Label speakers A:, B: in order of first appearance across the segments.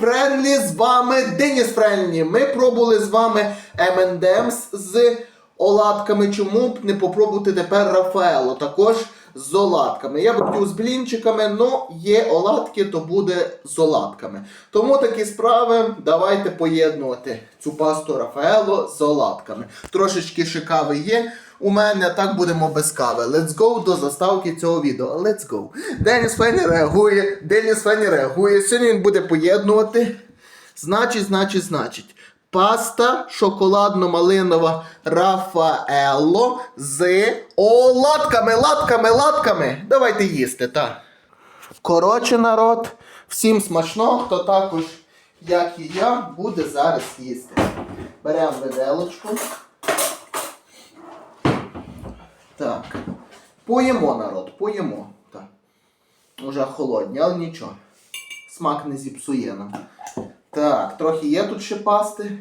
A: Френлі, з вами Деніс Френлі. Ми пробували з вами M&M's з оладками. Чому б не попробувати тепер Рафаело? Також з оладками. Я б хотів з блінчиками, але є оладки, то буде з оладками. Тому такі справи давайте поєднувати цю пасту Рафаело з оладками. Трошечки ще кави є. У мене так будемо без кави. Let's go до заставки цього відео. Let's go. Деніс Фені реагує. Деніс Фені реагує. Сьогодні він буде поєднувати. Значить, значить, значить. Паста шоколадно-малинова Рафаело з оладками, латками, латками. Давайте їсти, так. Коротше, народ, всім смачно, хто також, як і я, буде зараз їсти. Беремо виделочку. Так. Поїмо, народ, поїмо. Так. Уже холодні, але нічого. Смак не зіпсує нам. Так, трохи є тут ще пасти.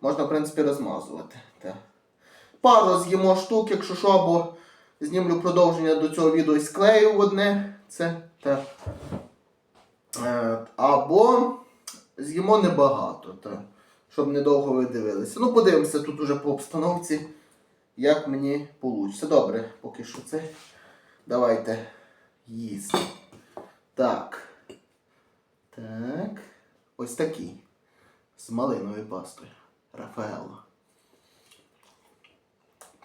A: Можна, в принципі, розмазувати. Так. Пару з'їмо штук, якщо що, або знімлю продовження до цього відео і склею одне. Це так. Е, або з'їмо небагато, так. щоб недовго ви дивилися. Ну, подивимося тут уже по обстановці, як мені вийде. Добре, поки що це. Давайте їсти. Так. Так. Ось такий. З малиновою пастою. Рафаело.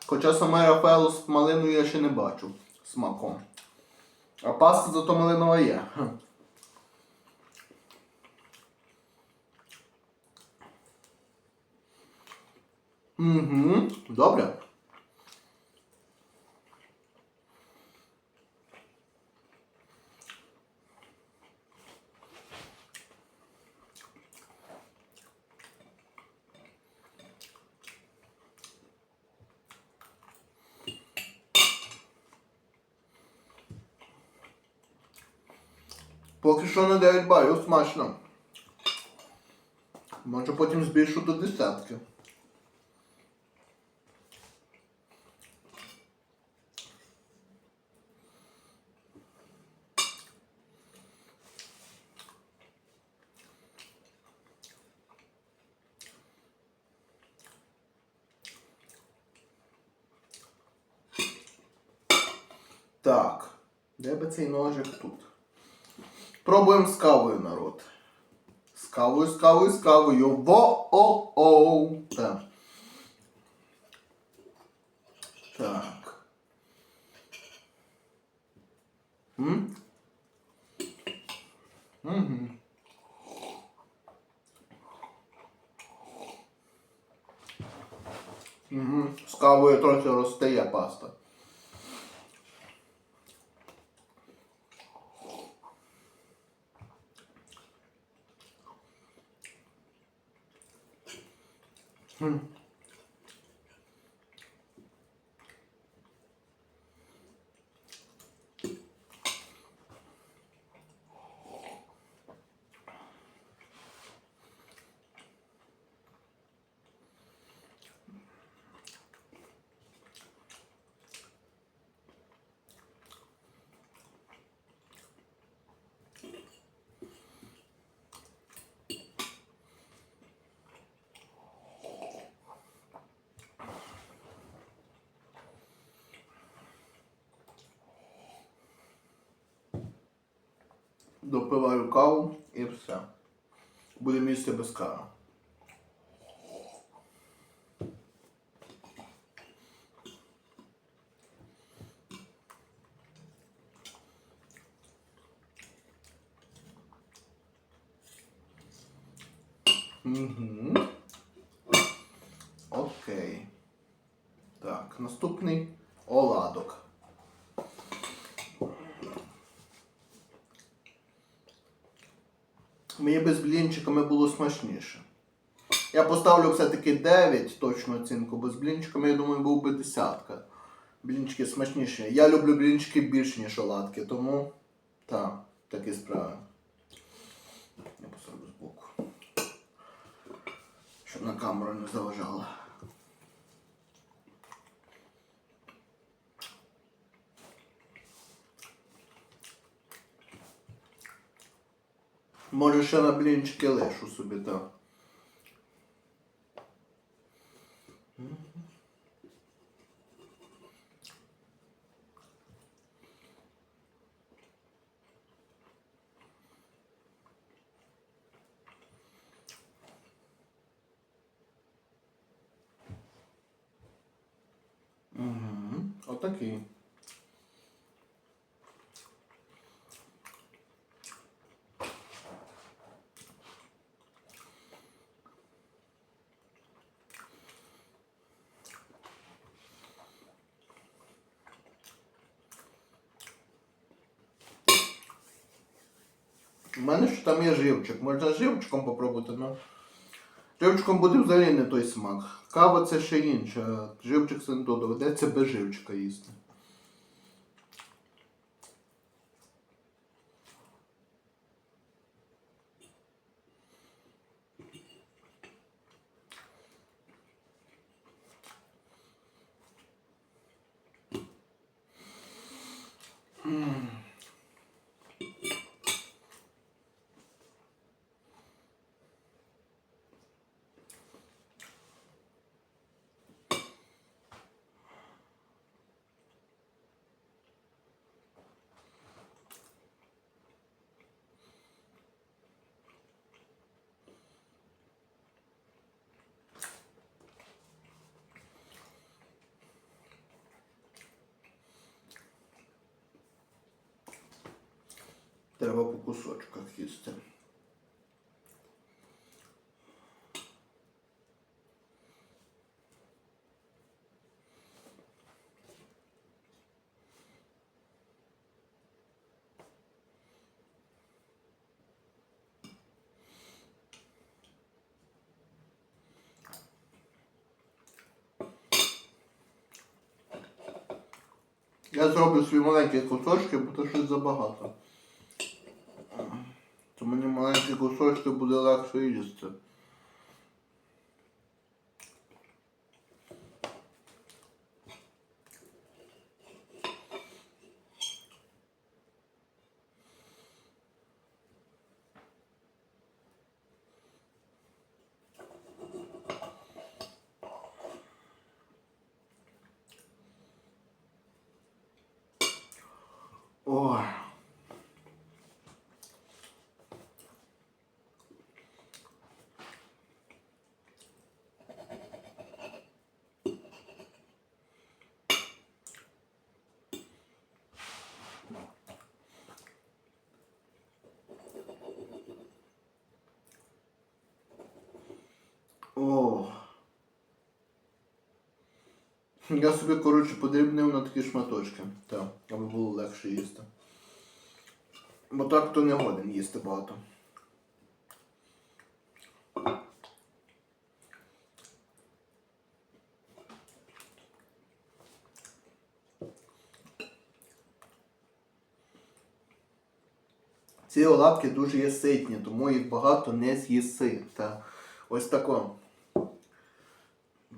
A: Хоча саме Рафаело з малиною я ще не бачу смаком. А паста зато малинова є. Угу, добре. Поки що на 9 балів смачно. Може потім збільшу до десятки. Так, де би цей ножик тут? Пробуємо з кавою, народ. З кавою, з кавою, з кавою. Во-о-оу. Так. Так. М? Угу. Угу. З кавою трохи розстає паста. М. Допиваю каву і все. Будемо їсти без кави. Угу. Окей. Так, наступний оладок. Мені би з блінчиками було смачніше. Я поставлю все-таки 9 точну оцінку, бо з блінчиками, я думаю, був би десятка. Блінчики смачніші. Я люблю блінчики більше, ніж оладки, тому так, такі справи. Я поставлю збоку. Щоб на камеру не заважала. Може ще на блінчики лишу собі, так. Угу. Отакий. У мене ще там є живчик. Можна живчиком попробувати, але Живчиком буде взагалі не той смак. Кава це ще інше, живчик це не то доведеться без живчика їсти. Треба по кусочках їсти. Я зроблю свої маленькі кусочки, бо то щось забагато. То мені маленькі кусочки буде легше їсти. Ой. О. Я собі, коротше, подрібнив на такі шматочки. Так, аби було легше їсти. Бо так то не годен їсти багато. Ці оладки дуже є ситні, тому їх багато не з'їси. Та ось тако.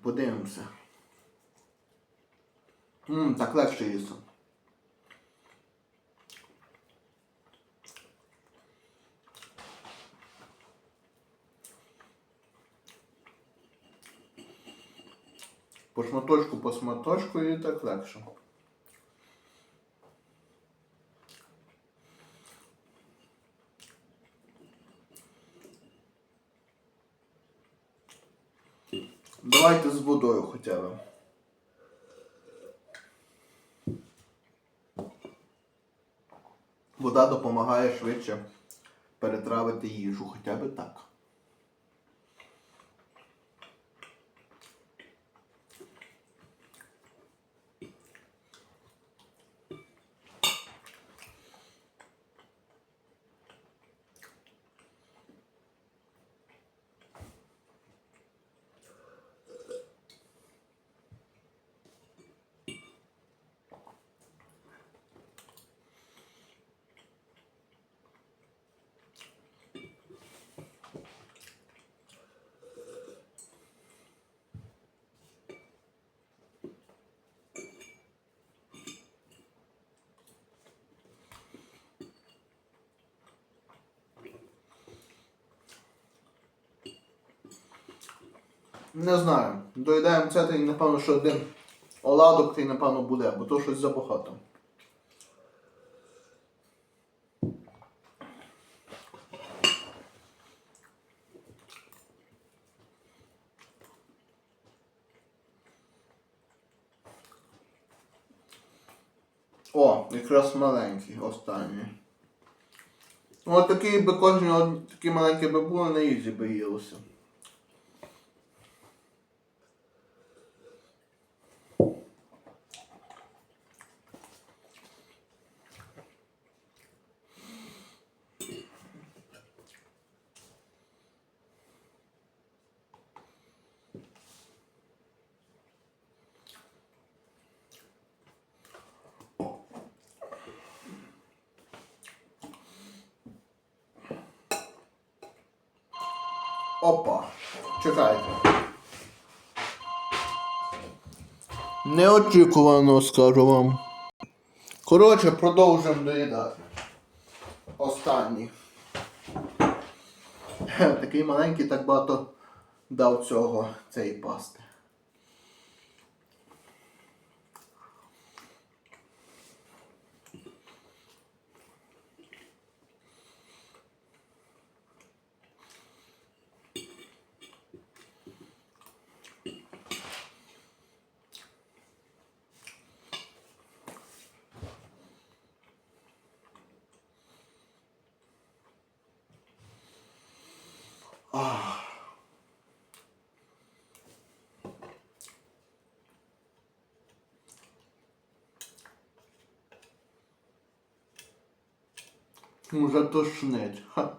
A: Подивимося. Ммм, так легше їсти. По шматочку, по шматочку і так легше. Давайте з водою хоча б. Вода допомагає швидше перетравити їжу, хоча б так. Не знаю. Доїдаємо це, та напевно, що один оладок, та й напевно буде, бо то щось забагато. О, якраз маленький, останній. Ну, от такий би кожен такі маленькі би були, на ізі би їлося. Опа. Чекайте. Неочікувано скажу вам. Коротше, продовжуємо доїдати. Останній. Такий маленький, так багато дав цього цієї пасти. Уже тошнить. Ха.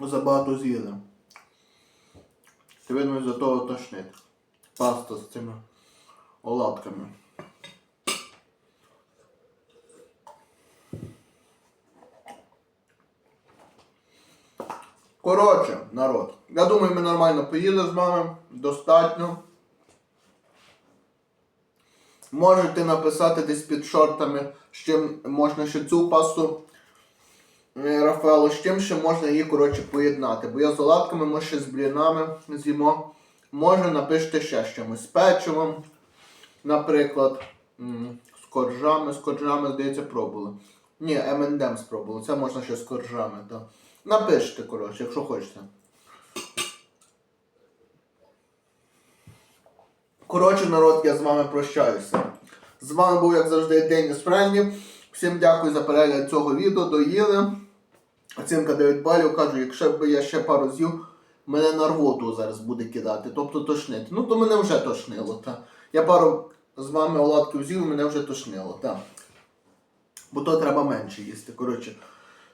A: Забагато з'їли. Це видно із-за того тошнить. Паста з цими оладками. Коротше, народ. Я думаю, ми нормально поїли з вами. Достатньо. Можете написати десь під шортами, з чим можна ще цю пасту е, Рафаело, з чим ще можна її коротше поєднати. Бо я з оладками, може ще з блінами з'їмо. Може напишете ще з чимось. З печивом, наприклад. З коржами, з коржами, здається, пробували. Ні, M&M спробували. Це можна ще з коржами, так. Напишете, коротше, якщо хочете. Коротше, народ, я з вами прощаюся. З вами був, як завжди, Деніс Френні. Всім дякую за перегляд цього відео. Доїли. Оцінка 9 балів. Кажу, якщо б я ще пару з'їв, мене на рвоту зараз буде кидати. Тобто тошнити. Ну, то мене вже тошнило. Та. Я пару з вами оладків з'їв, мене вже тошнило. Та. Бо то треба менше їсти. Коротше.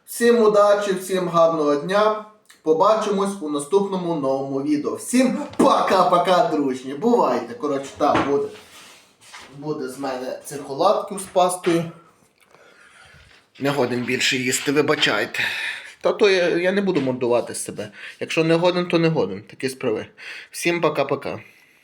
A: Всім удачі, всім гарного дня. Побачимось у наступному новому відео. Всім пока-пока, дружні. Бувайте. Коротше, так, буде. Буде з мене цих з пастою. Не годен більше їсти, вибачайте. Та то я, я не буду мордувати себе. Якщо не годен, то не годен. Такі справи. Всім пока-пока.